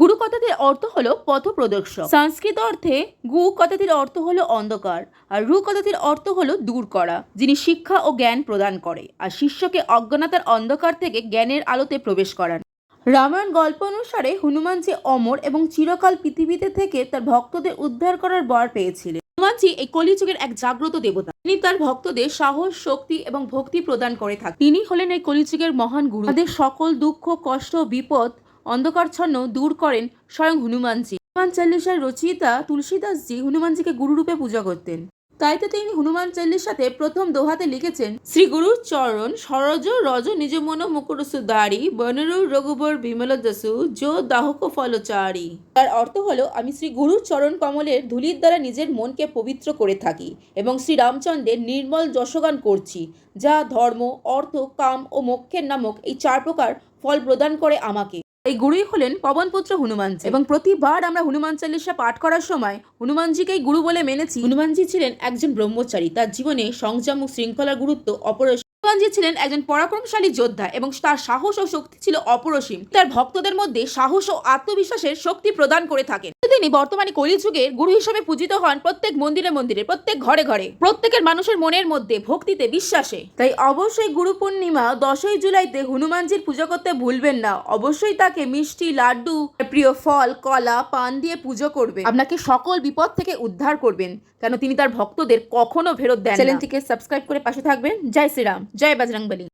গুরু কথাটির অর্থ হলো পথ প্রদর্শক সংস্কৃত অর্থে গু কথাটির অর্থ হলো অন্ধকার, আর রু কথাটির অর্থ হলো দূর করা, যিনি শিক্ষা ও জ্ঞান প্রদান করে, আর শিষ্যকে অজ্ঞানতার অন্ধকার থেকে জ্ঞানের আলোতে প্রবেশ করান। রামায়ণ গল্প অনুসারে হনুমানজি অমর এবং চিরকাল পৃথিবীতে থেকে তার ভক্তদের উদ্ধার করার বর পেয়েছিলেন। হনুমানজি এই কলিযুগের এক জাগ্রত দেবতা, তিনি তার ভক্তদের সাহস, শক্তি এবং ভক্তি প্রদান করে থাকেন। তিনি হলেন এই কলিযুগের মহান গুরু। তাদের সকল দুঃখ, কষ্ট, বিপদ অন্ধকারচ্ছন্ন দূর করেন স্বয়ং হনুমানজি। হনুমান চল্লিশার রচয়িতা তুলসীদাসজি হনুমানজিকে গুরুরূপে পূজা করতেন। তাই তো তিনি হনুমান চল্লিশাতে প্রথম দোহাতে লিখেছেন, শ্রী গুরুর চরণ সরজ রজ নিজ মন মুকুর সুদারি বনরু রঘুবর বিমল দসু যো দাহক ফলচারি। তার অর্থ হলো, আমি শ্রী গুরুর চরণ কমলের ধুলির দ্বারা নিজের মনকে পবিত্র করে থাকি এবং শ্রী রামচন্দ্রের নির্মল যশগান করছি, যা ধর্ম, অর্থ, কাম ও মোক্ষের নামক এই চার প্রকার ফল প্রদান করে আমাকে। এই গুরুই হলেন পবনপুত্র হনুমানজি। এবং প্রতিবার আমরা হনুমান চালিসা পাঠ করার সময় হনুমানজিকেই গুরু বলে মেনেছি। হনুমানজি ছিলেন একজন ব্রহ্মচারী। তার জীবনে সংযম ও শৃঙ্খলার গুরুত্ব অপরিসীম হনুমানজি ছিলেন একজন পরাক্রমশালী যোদ্ধা এবং তার সাহস ও শক্তি ছিল অপরসীম। তার ভক্তদের মধ্যে সাহস ও আত্মবিশ্বাসের শক্তি প্রদান করে থাকেন। তিনি বর্তমানে কলিযুগের গুরু হিসেবে পূজিত হন প্রত্যেক মন্দিরে মন্দিরে, প্রত্যেক ঘরে ঘরে। প্রত্যেকের মানুষের মনের মধ্যে ভক্তিতে বিশ্বাসে। তাই অবশ্যই গুরু পূর্ণিমা দশই জুলাইতে হনুমানজির পুজো করতে ভুলবেন না। অবশ্যই তাকে মিষ্টি, লাড্ডু, প্রিয় ফল, কলা, পান দিয়ে পুজো করবে আপনাকে সকল বিপদ থেকে উদ্ধার করবেন। কেন, তিনি তার ভক্তদের কখনো ফেরত দেন চ্যানেলটিকে সাবস্ক্রাইব করে পাশে থাকবেন। জয় শ্রীরাম। জয় বজরংবলী